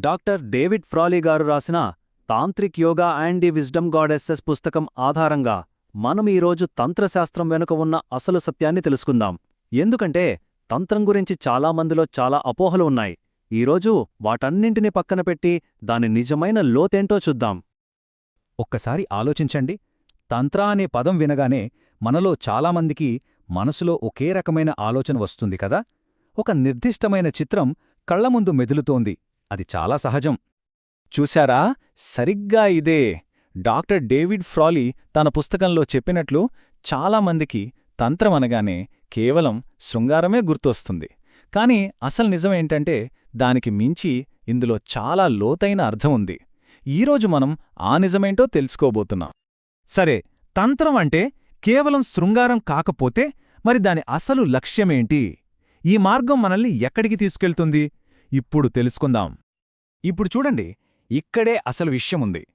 Doctor David Frawley గారు రాసిన tantric yoga and the wisdom goddesses పుస్తకం ఆధారంగా మనం ఈరోజు తంత్రశాస్త్రం వెనుక ఉన్న అసలు సత్యాన్ని తెలుసుకుందాం. ఎందుకంటే తంత్రం గురించి చాలామందిలో చాలా అపోహలు ఉన్నాయి. ఈరోజు వాటన్నింటినీ పక్కన పెట్టి దాని నిజమైన లోతేంటో చూద్దాం. ఒక్కసారి ఆలోచించండి. తంత్ర అనే పదం వినగానే మనలో చాలామందికి మనసులో ఒకే రకమైన ఆలోచన వస్తుంది కదా? ఒక నిర్దిష్టమైన చిత్రం కళ్ళ ముందు మెదులుతోంది. అది చాలా సహజం. చూశారా? సరిగ్గా ఇదే. డాక్టర్ డేవిడ్ ఫ్రాలీ తన పుస్తకంలో చెప్పినట్లు చాలామందికి తంత్రం అనగానే కేవలం శృంగారమే గుర్తొస్తుంది. కాని అసలు నిజమేంటంటే దానికి మించి ఇందులో చాలా లోతైన అర్థం ఉంది. ఈరోజు మనం ఆ నిజమేంటో తెలుసుకోబోతున్నాం. సరే తంత్రం అంటే కేవలం శృంగారం కాకపోతే మరి దాని అసలు లక్ష్యమేంటి? ఈ మార్గం మనల్ని ఎక్కడికి తీసుకెళ్తుంది? ఇప్పుడు తెలుసుకుందాం. ఇప్పుడు చూడండి ఇక్కడే అసలు విషయముంది.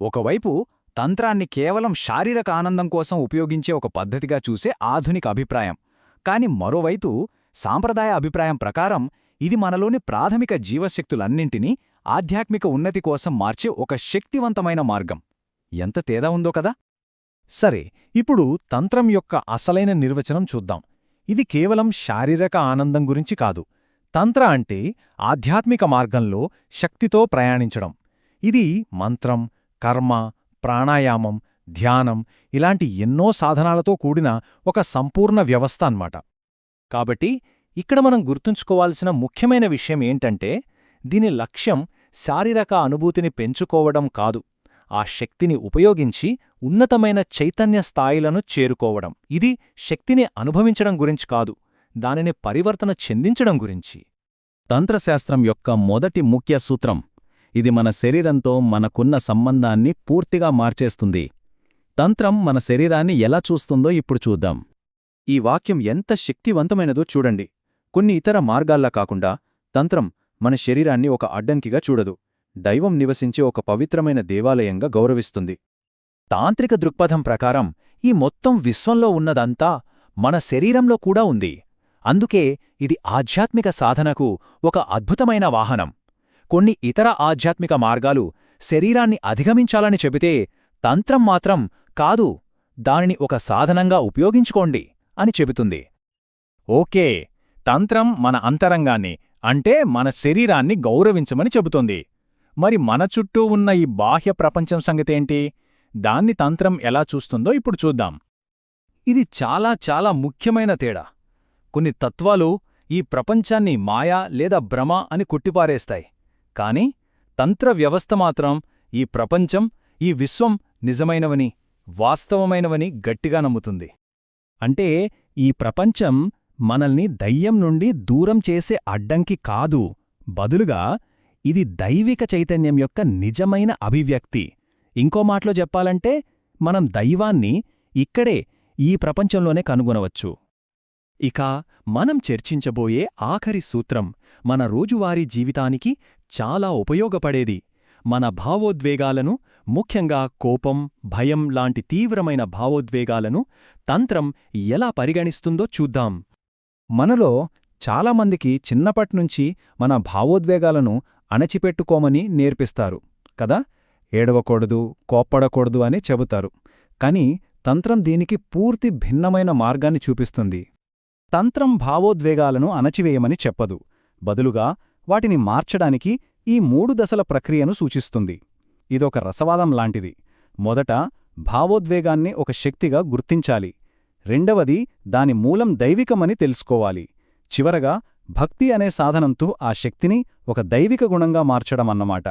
ఒకవైపు తంత్రాన్ని కేవలం శారీరక ఆనందం కోసం ఉపయోగించే ఒక పద్ధతిగా చూసే ఆధునిక అభిప్రాయం. కాని మరోవైపు సాంప్రదాయ అభిప్రాయం ప్రకారం ఇది మనలోని ప్రాథమిక జీవశక్తులన్నింటినీ ఆధ్యాత్మిక ఉన్నతి కోసం మార్చే ఒక శక్తివంతమైన మార్గం. ఎంత తేడా ఉందో కదా? సరే ఇప్పుడు తంత్రం యొక్క అసలైన నిర్వచనం చూద్దాం. ఇది కేవలం శారీరక ఆనందం గురించి కాదు. తంత్ర అంటే ఆధ్యాత్మిక మార్గంలో శక్తితో ప్రయాణించడం. ఇది మంత్రం కర్మ ప్రాణాయామం ధ్యానం ఇలాంటి ఎన్నో సాధనాలతో కూడిన ఒక సంపూర్ణ వ్యవస్థ అన్నమాట. కాబట్టి ఇక్కడ మనం గుర్తుంచుకోవాల్సిన ముఖ్యమైన విషయం ఏంటంటే దీని లక్ష్యం శారీరక అనుభూతిని పెంచుకోవడం కాదు. ఆ శక్తిని ఉపయోగించి ఉన్నతమైన చైతన్య స్థాయిలను చేరుకోవడం. ఇది శక్తిని అనుభవించడం గురించి కాదు. దానిని పరివర్తన చెందించడం గురించి. తంత్రశాస్త్రం యొక్క మొదటి ముఖ్య సూత్రం ఇది మన శరీరంతో మనకున్న సంబంధాన్ని పూర్తిగా మార్చేస్తుంది. తంత్రం మన శరీరాన్ని ఎలా చూస్తుందో ఇప్పుడు చూద్దాం. ఈ వాక్యం ఎంత శక్తివంతమైనదో చూడండి. కొన్ని ఇతర మార్గాల్లా కాకుండా తంత్రం మన శరీరాన్ని ఒక అడ్డంకిగా చూడదు. దైవం నివసించే ఒక పవిత్రమైన దేవాలయంగా గౌరవిస్తుంది. తాంత్రిక దృక్పథం ప్రకారం ఈ మొత్తం విశ్వంలో ఉన్నదంతా మన శరీరంలో కూడా ఉంది. అందుకే ఇది ఆధ్యాత్మిక సాధనకు ఒక అద్భుతమైన వాహనం. కొన్ని ఇతర ఆధ్యాత్మిక మార్గాలు శరీరాన్ని అధిగమించాలని చెబితే తంత్రం మాత్రం కాదు దానిని ఒక సాధనంగా ఉపయోగించుకోండి అని చెబుతుంది. ఓకే తంత్రం మన అంతరంగాన్ని అంటే మన శరీరాన్ని గౌరవించమని చెబుతుంది. మరి మన చుట్టూ ఉన్న ఈ బాహ్య ప్రపంచం సంగతేంటి దాన్ని తంత్రం ఎలా చూస్తుందో ఇప్పుడు చూద్దాం. ఇది చాలా చాలా ముఖ్యమైన తేడా. కొన్ని తత్వాలు ఈ ప్రపంచాన్ని మాయా లేదా భ్రమ అని కుట్టిపారేస్తాయి. కాని తంత్ర వ్యవస్థ మాత్రం ఈ ప్రపంచం ఈ విశ్వం నిజమైనవని వాస్తవమైనవని గట్టిగా నమ్ముతుంది. అంటే ఈ ప్రపంచం మనల్ని దయ్యం నుండి దూరం చేసే అడ్డంకి కాదు. బదులుగా ఇది దైవిక చైతన్యం యొక్క నిజమైన అభివ్యక్తి. ఇంకో మాటలో చెప్పాలంటే మనం దైవాన్ని ఇక్కడే ఈ ప్రపంచంలోనే కనుగొనవచ్చు. ఇక మనం చర్చించబోయే ఆఖరి సూత్రం మన రోజువారీ జీవితానికి చాలా ఉపయోగపడేది. మన భావోద్వేగాలను ముఖ్యంగా కోపం భయం లాంటి తీవ్రమైన భావోద్వేగాలను తంత్రం ఎలా పరిగణిస్తుందో చూద్దాం. మనలో చాలామందికి చిన్నపట్నుంచి మన భావోద్వేగాలను అణచిపెట్టుకోమని నేర్పిస్తారు కదా? ఏడవకూడదు కోప్పడకూడదు అని చెబుతారు. కాని తంత్రం దీనికి పూర్తి భిన్నమైన మార్గాన్ని చూపిస్తుంది. తంత్రం భావోద్వేగాలను అణచివేయమని చెప్పదు. బదులుగా వాటిని మార్చడానికి ఈ మూడు దశల ప్రక్రియను సూచిస్తుంది. ఇదొక రసవాదం లాంటిది. మొదట భావోద్వేగాన్ని ఒక శక్తిగా గుర్తించాలి. రెండవది దాని మూలం దైవికమని తెలుసుకోవాలి. చివరగా భక్తి అనే సాధనంతో ఆ శక్తిని ఒక దైవిక గుణంగా మార్చడమన్నమాట.